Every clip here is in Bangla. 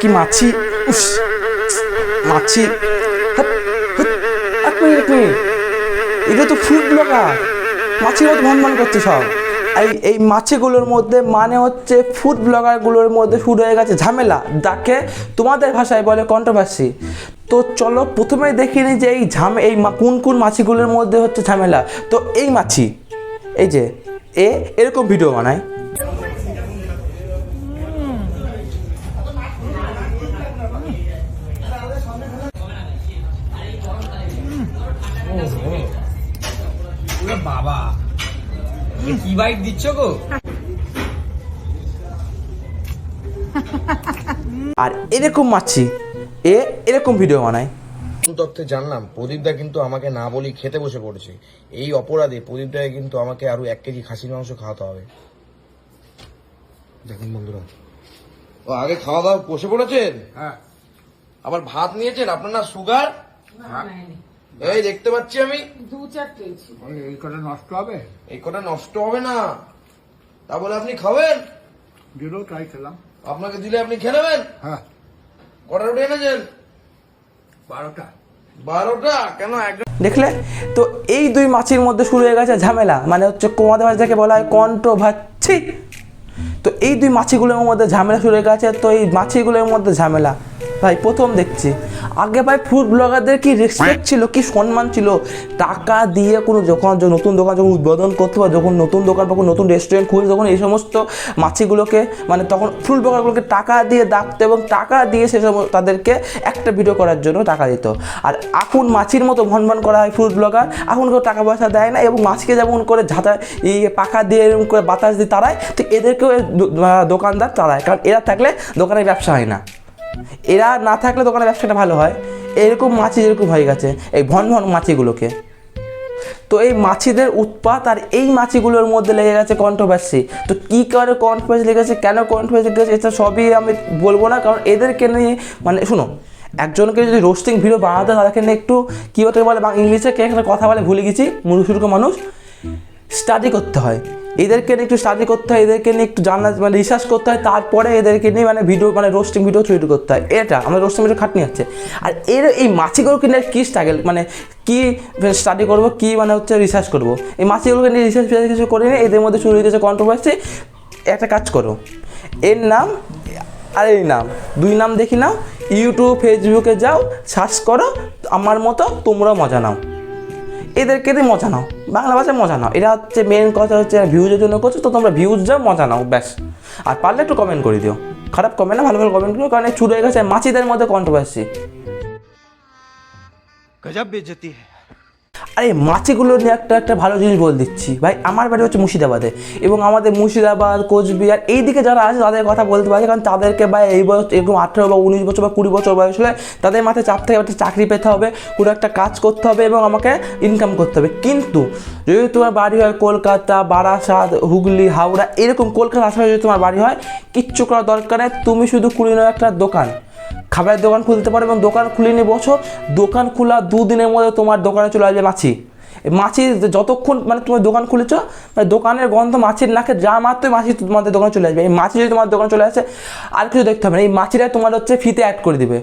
কি মাছি? উস, মাছি। হাট, হাট, এক মিনিট এক মিনিট। এটা তো ফুড ব্লগার মাছির মতো ভন করছে সব। এই এই মাছিগুলোর মধ্যে মানে হচ্ছে ফুড ব্লগারগুলোর মধ্যে শুরু হয়ে গেছে ঝামেলা। যাকে তোমাদের ভাষায় বলে কন্ট্রোভার্সি তো চলো প্রথমেই দেখি নি যে এই ঝামে এই কোন কোন মাছিগুলোর মধ্যে হচ্ছে ঝামেলা। তো এই মাছি এই যে এ এরকম ভিডিও বানায়। বাবা। কি বাইক দিচ্ছ গো? আর এরকম মাছি এ এরকম ভিডিও বানায়। তথ্যে জানলাম প্রদীপদা কিন্তু আমাকে না বলেই খেতে বসে পড়েছে। এই অপরাধে প্রদীপদাকে কিন্তু আমাকে আরও এক কেজি খাসির মাংস খাওয়াতে হবে। দেখুন বন্ধুরা। ও আগে খাওয়া দাওয়া বসে পড়েছেন? হ্যাঁ। আবার ভাত নিয়েছেন? আপনার না সুগার এই দেখতে পাচ্ছি আমি। দু এই কটা নষ্ট হবে? এই কটা নষ্ট হবে না। তা বলে আপনি খাবেন? দিলেও তাই খেলাম। আপনাকে দিলে আপনি খেয়ে নেবেন? হ্যাঁ। কটা রুটি এনেছেন? বারোটা। বারোটা? কেন একজন দেখলে? তো এই দুই মাছির মধ্যে শুরু হয়ে গেছে ঝামেলা। মানে হচ্ছে কোমাদের ভাষাকে বলা হয় কন্ট্রোভার্সি। তো এই দুই মাছিগুলোর মধ্যে ঝামেলা শুরু হয়ে গেছে। তো এই মাছিগুলোর মধ্যে ঝামেলা। ভাই প্রথম দেখছি। আগে ভাই ফুড ব্লগারদের কি রেসপেক্ট ছিল, কি সম্মান ছিল? টাকা দিয়ে কোনো যখন নতুন দোকান যখন উদ্বোধন করতে বা যখন নতুন দোকান বা নতুন রেস্টুরেন্ট খুলে তখন এই সমস্ত মাছিগুলোকে মানে তখন ফুড ব্লগারগুলোকে টাকা দিয়ে ডাকতো এবং টাকা দিয়ে সে সময় তাদেরকে একটা ভিডিও করার জন্য টাকা দিত। আর এখন মাছির মতো ভন ভন করা হয় ফুড ব্লগার এখন কেউ টাকা পয়সা দেয় না এবং মাছকে যেমন করে ঝাঁটা এই পাখা দিয়ে এরকম করে বাতাস দিয়ে তাড়ায় তো এদেরকেও দোকানদার তাড়ায়। কারণ এরা থাকলে দোকানে ব্যবসা হয় না। এরা না থাকলে দোকানের ব্যবসাটা ভালো হয়। এরকম মাছি যেরকম হয়ে গেছে, এই ভন ভন মাছিগুলোকে। তো এই মাছিদের উৎপাত আর এই মাছিগুলোর মধ্যে লেগে গেছে কন্ট্রোভার্সি তো কী করে কন্ট্রোভার্সি লেগেছে কেন কন্ট্রোভার্সি লেগেছে এটা সবই আমি বলব না, কারণ এদেরকে নিয়ে মানে শুনো, একজনকে যদি রোস্টিং ভিডিও বানাতে তাদেরকে নিয়ে একটু কী হতে বলে, বা ইংলিশে কে একটা কথা বলে, ভুলে গেছি মূর্খ মানুষ স্টাডি করতে হয়। এদেরকে নিয়ে একটু স্টাডি করতে হয়, এদেরকে নিয়ে একটু জানা মানে রিসার্চ করতে হয়, তারপরে এদেরকে নিয়ে মানে ভিডিও মানে রোস্টিং ভিডিও তৈরি করতে হয়। এটা, আমাদের রোস্টিং ভিডিও খাটনি আছে আর এর এই মাছিগুলোকে নিয়ে কী স্ট্রাগল মানে কী স্টাডি করব, কী মানে হচ্ছে রিসার্চ করব? এই মাছিগুলোকে নিয়ে রিসার্চ ফিসার্চ কিছু করে নিয়ে এদের মধ্যে শুরু হয়ে গেছে কন্ট্রোভার্সি একটা কাজ করো, এর নাম আর এই নাম, দুই নাম দেখি নাও। ইউটিউব ফেসবুকে যাও সার্চ করো, আমার মতো তোমরা মজা নাও। এদেরকে দিয়ে মজা নাও। বাংলা ভাষায় মজা নাও। এটা হচ্ছে মেন কথা হচ্ছে ভিউজের জন্য করছ, তো তোমরা ভিউজ যাও মজা নাও, ব্যাস। আর পারলে একটু কমেন্ট করে দিও। খারাপ কমেন্ট না, ভালো ভালো কমেন্ট করো, কারণ চুরে গেছে মাছিদের মধ্যে কন্ট্রোভার্সি গজব বেজতি। হ্যাঁ আরে মাছিগুলো নিয়ে একটা একটা ভালো জিনিস বলে দিচ্ছি। ভাই, আমার বাড়ি হচ্ছে মুর্শিদাবাদে এবং আমাদের মুর্শিদাবাদ, কোচবিহার এই দিকে যারা আছে তাদের কথা বলতে পারছে কারণ তাদেরকে বা এই বয়স এরকম আঠেরো বা উনিশ বছর বা কুড়ি বছর বয়স হলে তাদের মাথায় চাপ থেকে একটা চাকরি পেতে হবে, কোনো একটা কাজ করতে হবে এবং আমাকে ইনকাম করতে হবে। কিন্তু যদি তোমার বাড়ি হয় কলকাতা, বারাসাত, হুগলি, হাওড়া, এরকম কলকাতা আশেপাশে যদি তোমার বাড়ি হয়, কিচ্ছু করার দরকার নেই, তুমি শুধু কুড়ি নাও একটা দোকান। খাবারের দোকান খুলতে পারো এবং দোকান খুলে নিয়ে বসো। দোকান খোলা দুদিনের মধ্যে তোমার দোকানে চলে আসবে মাছি। এই মাছি যতক্ষণ মানে তোমার দোকান খুলেছ মানে দোকানের গন্ধ মাছির নাকে যা মাত্রই মাছি তোমাদের দোকানে চলে আসবে। এই মাছি যদি তোমার দোকানে চলে আসে, আর কিছু দেখতে হবে না। এই মাছিরা তোমার হচ্ছে ফিতে অ্যাড করে দিবে।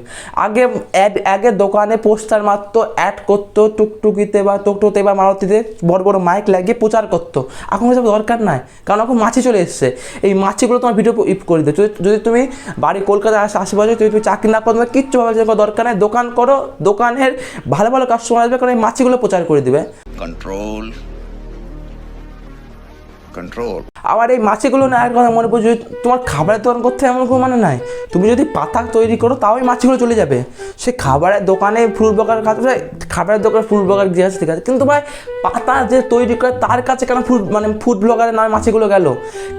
আগে অ্যাড আগে দোকানে পোস্টার মারতো অ্যাড করতো, টুকটুকিতে বা টুকটুকিতে বা মারুতিতে বড় বড় মাইক লাগিয়ে প্রচার করতো। এখন ওসব দরকার নাই। কারণ এখন মাছি চলে এসছে। এই মাছিগুলো তোমার ভিডিও ইপ করে দেবে। যদি তুমি বাড়ি কলকাতায় আসে, আশেপাশে যদি তুমি চাকরি না করো তোমার কিচ্ছু ভাবে দরকার নেই। দোকান করো। দোকানের ভালো ভালো কাস্টমার আসবে, কারণ এই মাছিগুলো প্রচার করে দিবে। কন্ট্রোল কন্ট্রোল আবার এই মাছিগুলো না কথা মনে পড়ছে তোমার খাবারের দোকান করতে এমন কোনো মানে নাই। তুমি যদি পাতা তৈরি করো, তাও এই মাছিগুলো চলে যাবে। সে খাবারের দোকানে ফুল বকার কাজ খাবারের দোকানে ফুল বকার যে আছে, ঠিক আছে? কিন্তু ভাই, পাতা যে তৈরি করে, তার কাছে কেন ফুড মানে ফুড ব্লগারের নামে মাছিগুলো গেল?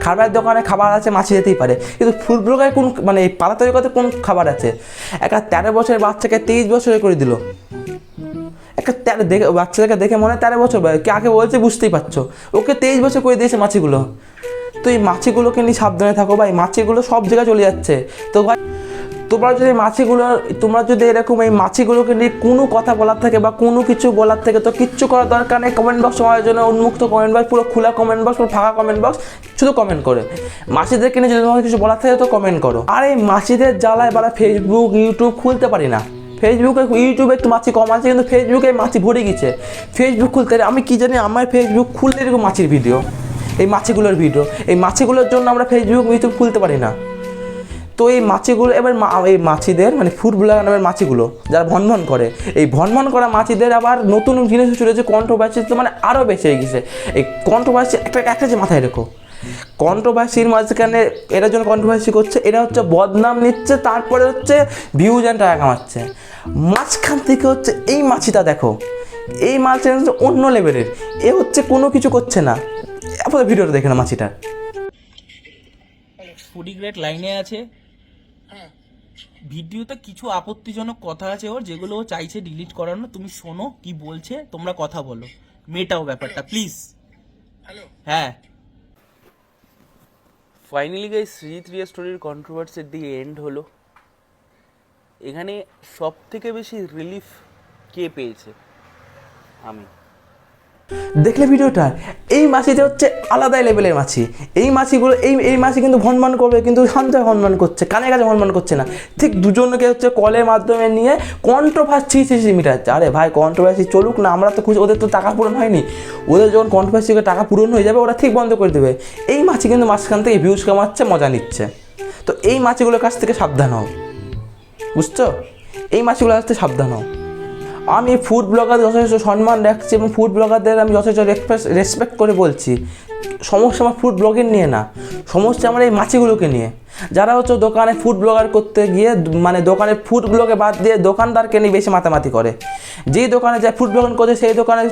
খাবারের দোকানে খাবার আছে, মাছি যেতেই পারে। কিন্তু ফুড ব্লগারে কোন মানে পাতা তৈরি করতে কোন খাবার আছে? একটা তেরো বছরের বাচ্চাকে তেইশ বছরে করে দিল। একটা তেরো দেখে, বাচ্চাটাকে দেখে মনে হয় তেরো বছর কাকে বলছে বুঝতেই পারছ। ওকে তেইশ বছর করে দিয়েছে মাছিগুলো। তো এই মাছিগুলোকে নিয়ে সাবধানে থাকো ভাই, মাছিগুলো সব জায়গায় চলে যাচ্ছে। তো ভাই, তোমরা যদি মাছিগুলো, তোমরা যদি এরকম এই মাছিগুলোকে নিয়ে কোনো কথা বলার থাকে বা কোনো কিছু বলার থেকে, তো কিচ্ছু করার দরকার নেই। কমেন্ট বক্স আমার জন্য উন্মুক্ত কমেন্ট বক্স পুরো খোলা কমেন্ট বক্স পুরো ফাঁকা কমেন্ট বক্স শুধু কমেন্ট করে। মাছিদেরকে নিয়ে যদি তোমার কিছু বলার থাকে, তো কমেন্ট করো। আর এই মাছিদের জ্বালায় বারা ফেসবুক ইউটিউব খুলতে পারি না। ফেসবুকে ইউটিউবে একটু মাছি কম আছে, কিন্তু ফেসবুকে মাছি ভরে গেছে। ফেসবুক খুলতে আমি কি জানি, আমার ফেসবুক খুলতে এরকম মাছির ভিডিও এই মাছিগুলোর ভিডিও এই মাছিগুলোর জন্য আমরা ফেসবুক ইউটিউব খুলতে পারি না। তো এই মাছিগুলো, এবার এই মাছিদের মানে ফুড ব্লগার নামের মাছিগুলো, যারা ভনভন করে, এই ভনভন করা মাছিদের আবার নতুন জিনিস চলেছে কন্ট্রোভার্সি তো মানে আরও হয়ে গেছে। এই কন্ট্রোভার্সি একটা একটা যে মাথায় রেখো। কন্ট্রোভার্সির মাঝখানে এরা জন্য কন্ট্রোভার্সি করছে এরা হচ্ছে বদনাম নিচ্ছে তারপরে হচ্ছে ভিউজ অ্যান্ড টাকা কামাচ্ছে। মাঝখান থেকে হচ্ছে এই মাছিটা দেখো এই মাছটা হচ্ছে অন্য লেভেলের এ হচ্ছে কোনো কিছু করছে না। আপনাদের ভিডিওটা দেখে না মাছিটার ফুডি গ্রেড লাইনে আছে। ভিডিওতে কিছু আপত্তিজনক কথা আছে ওর যেগুলো ও চাইছে ডিলিট করানো তুমি শোনো কি বলছে তোমরা কথা বলো। মেটাও ব্যাপারটা প্লিজ হ্যাঁ। ফাইনালি গাই শ্রীত্রিয়া রিয়া স্টোরির কন্ট্রোভার্সির দিকে এন্ড হলো। এখানে সব থেকে বেশি রিলিফ কে পেয়েছে? আমি। দেখলে ভিডিওটা এই মাছিটা হচ্ছে আলাদাই লেভেলের মাছি। এই মাছিগুলো এই এই মাছি কিন্তু ভনমান করবে, কিন্তু শান্তভাবে ভনমান করছে কানে কাছে ভনমান করছে না। ঠিক দুজনকে হচ্ছে কলের মাধ্যমে নিয়ে কন্ট্রোভার্সি ছিঁচি মিটাচ্ছে। আরে ভাই কন্ট্রোভার্সি চলুক না, আমরা তো খুশি, ওদের তো টাকা পূরণ হয়নি। ওদের যখন কন্ট্রোভার্সি টাকা পূরণ হয়ে যাবে, ওরা ঠিক বন্ধ করে দেবে। এই মাছি কিন্তু মাঝখান থেকে ভিউজ কামাচ্ছে, মজা নিচ্ছে। তো এই মাছিগুলোর কাছ থেকে সাবধান হও। বুঝছ? এই মাছিগুলোর কাছ থেকে সাবধান হও। আমি ফুড ব্লগারদের যথেষ্ট সম্মান রাখছি এবং ফুড ব্লগারদের আমি যথেষ্ট রেসপেক্ট করে বলছি। সমস্যা আমার ফুড ব্লগের নিয়ে না সমস্যা আমার এই মাছিগুলোকে নিয়ে। যারা হচ্ছে দোকানে ফুড ব্লগার করতে গিয়ে মানে দোকানে ফুডগুলোকে বাদ দিয়ে দোকানদারকে নিয়ে বেশি মাতামাতি করে। যেই দোকানে যায় ফুড ব্লগিং করছে, সেই দোকানে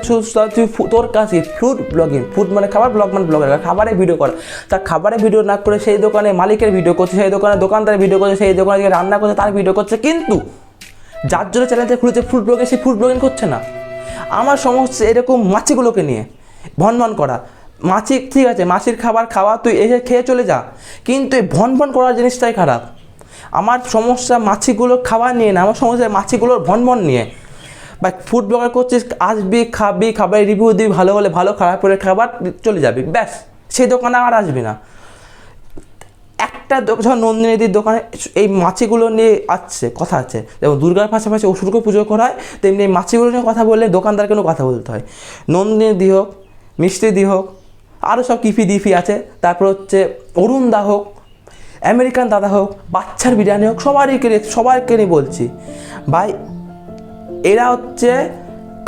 তুই তোর কাছে ফুড ব্লগিং ফুড মানে খাবার ব্লগ মানে ব্লগার খাবারে ভিডিও করা। তার খাবারে ভিডিও না করে সেই দোকানে মালিকের ভিডিও করছে, সেই দোকানে দোকানদারের ভিডিও করছে, সেই দোকানে রান্না করছে, তার ভিডিও করছে, কিন্তু যার জন্য চ্যানেলটা খুলেছে ফুড ব্লগে, সে ফুড ব্লগিং করছে না। আমার সমস্যা এরকম মাছিগুলোকে নিয়ে ভন ভন করা। মাছি, ঠিক আছে, মাছির খাবার খাওয়া, তুই এসে খেয়ে চলে যা। কিন্তু এই ভন ভন করার জিনিসটাই খারাপ। আমার সমস্যা মাছিগুলো খাবার নিয়ে না, আমার সমস্যা মাছিগুলোর ভন ভন নিয়ে। বা ফুড ব্লগার করছিস, আসবি, খাবি, খাবারের রিভিউ দিবি, ভালো হলে ভালো, খারাপ হলে খাবার, চলে যাবি, ব্যাস। সেই দোকানে আর আসবি না। একটা যখন নন্দিনীদির দোকানে এই মাছিগুলো নিয়ে আসছে, কথা আছে। যেমন দুর্গার পাশাপাশি অসুরকে পুজো করা হয়, তেমনি এই মাছিগুলো নিয়ে কথা বললে দোকানদারকেও কথা বলতে হয়। নন্দিনী দি হোক, মিষ্টি দি হোক আরও সব কিফি দিফি আছে। তারপর হচ্ছে অরুণ দা হোক, আমেরিকান দাদা হোক, বাচ্চার বিরিয়ানি হোক, সবারই নিয়ে সবাইকে নিয়ে বলছি। ভাই, এরা হচ্ছে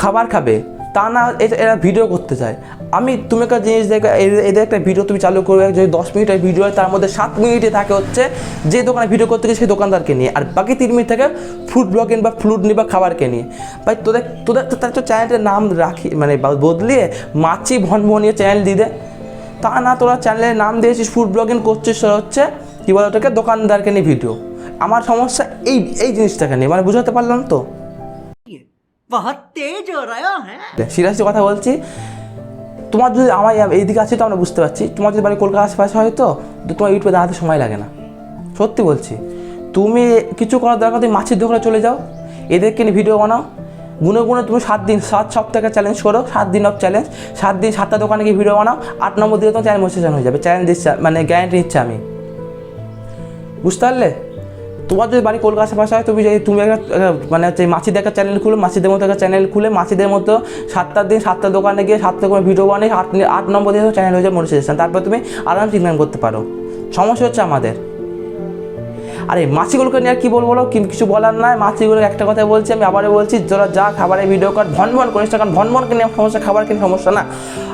খাবার খাবে। তা না এরা ভিডিও করতে চায়। আমি তুমি একটা জিনিস দেখো এদের একটা ভিডিও তুমি চালু করবে যদি দশ মিনিটের ভিডিও হয় তার মধ্যে সাত মিনিটে থাকে হচ্ছে যে দোকানে ভিডিও করতে গেছে সেই দোকানদারকে নিয়ে। আর বাকি তিন মিনিট থাকে ফুড ব্লগিং বা ফ্লুড নিয়ে বা খাবারকে নিয়ে। ভাই তোদের তোদের তার তো চ্যানেলের নাম রাখি মানে বদলিয়ে মাছি ভনভনিয়ে চ্যানেল দিয়ে তা না তোরা চ্যানেলের নাম দিয়েছিস ফুড ব্লগিং করছিস হচ্ছে কী বলে ওটাকে দোকানদারকে নিয়ে ভিডিও আমার সমস্যা এই এই জিনিসটাকে নিয়ে। মানে বুঝাতে পারলাম তো? সিরাজি কথা বলছি তোমার যদি আমার এইদিকে আছে তো আমরা বুঝতে পারছি। তোমার যদি বাড়ি কলকাতা আশেপাশে হয় তো তোমার ইউটিউবে দাঁড়াতে সময় লাগে না। সত্যি বলছি। তুমি কিছু করার দরকার তুমি মাছের দোকানে চলে যাও। এদেরকে নিয়ে ভিডিও বানাও। গুনে গুনে তুমি সাত দিন, সাত সপ্তাহে চ্যালেঞ্জ করো, সাত দিন অফ চ্যালেঞ্জ সাত দিন সাতটা দোকানে গিয়ে ভিডিও বানাও। আট নম্বর দিয়ে তোমার চ্যানেল মোটিভেশন হয়ে যাবে। চ্যালেঞ্জ দিচ্ছে মানে গ্যারান্টি নিচ্ছে আমি। বুঝতে পারলে? তোমার যদি বাড়ি কলকাতার আশেপাশে হয় তুমি যদি তুমি একটা মানে হচ্ছে মাছিদের একটা চ্যানেল খুলে মাছিদের মতো একটা চ্যানেল খুলে মাছিদের মতো সাতটা দিন সাতটা দোকানে গিয়ে সাতটা করে ভিডিও বানিয়ে আট আট নম্বর দিয়ে চ্যানেল হয়ে যায় মনিটাইজেশন তারপর তুমি আরামসে ইনকাম করতে পারো। সমস্যা হচ্ছে আমাদের। আরে মাছিগুলোকে নিয়ে আর কি বলব বলো? কি- কিছু বলার নাই। মাছিগুলো একটা কথা বলছি, আমি আবারও বলছি যারা যা, খাবারের ভিডিও কর। ভন ভন করিস কারণ ভন ভন কিনে সমস্যা, খাবার কিনে সমস্যা না।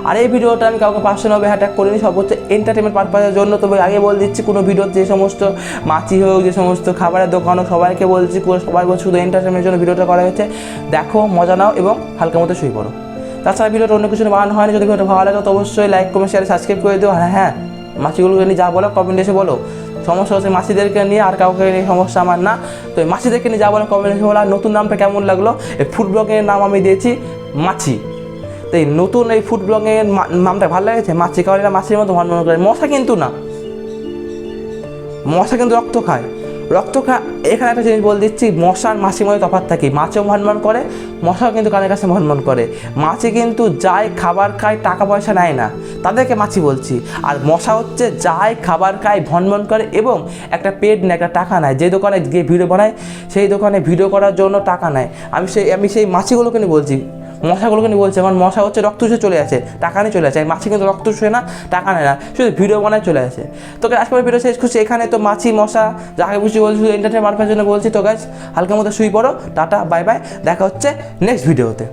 আর এই ভিডিওটা আমি কাউকে পার্সোনালভাবে অ্যাটাক করিনি, সব হচ্ছে এন্টারটেনমেন্ট পারপাসের জন্য। তবে আগে বলে দিচ্ছি, কোনো ভিডিও যে সমস্ত মাছি হোক, যে সমস্ত খাবারের দোকান হোক, সবাইকে বলছি সবাই বলছি শুধু এন্টারটেনমেন্টের জন্য ভিডিওটা করা হয়েছে। দেখো, মজা নাও এবং হালকা মতো শুয়ে পড়ো। তাছাড়া ভিডিওটা অন্য কিছু বানানো হয়নি, যদি ভিডিওটা ভালো লাগে, তো অবশ্যই লাইক কমেন্ট শেয়ার সাবস্ক্রাইব করে দিও। হ্যাঁ হ্যাঁ মাছিগুলোকে নিয়ে যা বলো কমেন্ট এসে বলো। সমস্যা হচ্ছে মাসিদেরকে নিয়ে আর কাউকে নিয়ে সমস্যা আমার না। তো এই মাছিদেরকে নিয়ে যাব কমেন্ট হলো নতুন নামটা কেমন লাগল? এই ফুড ব্লগের নাম আমি দিয়েছি, মাছি। তো এই নতুন এই ফুড ব্লগের নামটা ভালো লেগেছে? মাছি কারণ এরা মাছির মতো মনে করে। মশা কিন্তু না। মশা কিন্তু রক্ত খায়। রক্ত খা এখানে একটা জিনিস বলে দিচ্ছি, মশার মাছির মধ্যে তফাৎ থাকে। মাছও ভনভন করে, মশাও কিন্তু কানের কাছে ভনভন করে। মাছি কিন্তু যায় খাবার খায়, টাকা পয়সা নেয় না। তাদেরকে মাছি বলছি। আর মশা হচ্ছে যায় খাবার খায় ভনভন করে এবং একটা পেট নেয়, একটা টাকা নেয়। যে দোকানে গিয়ে ভিডিও বানায়, সেই দোকানে ভিডিও করার জন্য টাকা নেয়। আমি সেই আমি সেই মাছিগুলোকে নিয়ে বলছি মশাগুলোকে নিয়ে বলছে, আমার মশা হচ্ছে রক্ত শুয়ে চলে আসে। টাকা নিয়ে চলে আসে। মাছি কিন্তু রক্ত শুয়ে না, টাকা নেয় না। শুধু ভিডিও বানায় চলে আসে। তোকে আজকে ভিডিও শেষ করছি। এখানে তো মাছি, মশা, যাকে বুঝছি বলছি, শুধু এন্টারটেন মারফার জন্য বলছি। তো গাছ হালকা মতো শুই পড়ো। টাটা বাই বাই দেখা হচ্ছে নেক্সট ভিডিওতে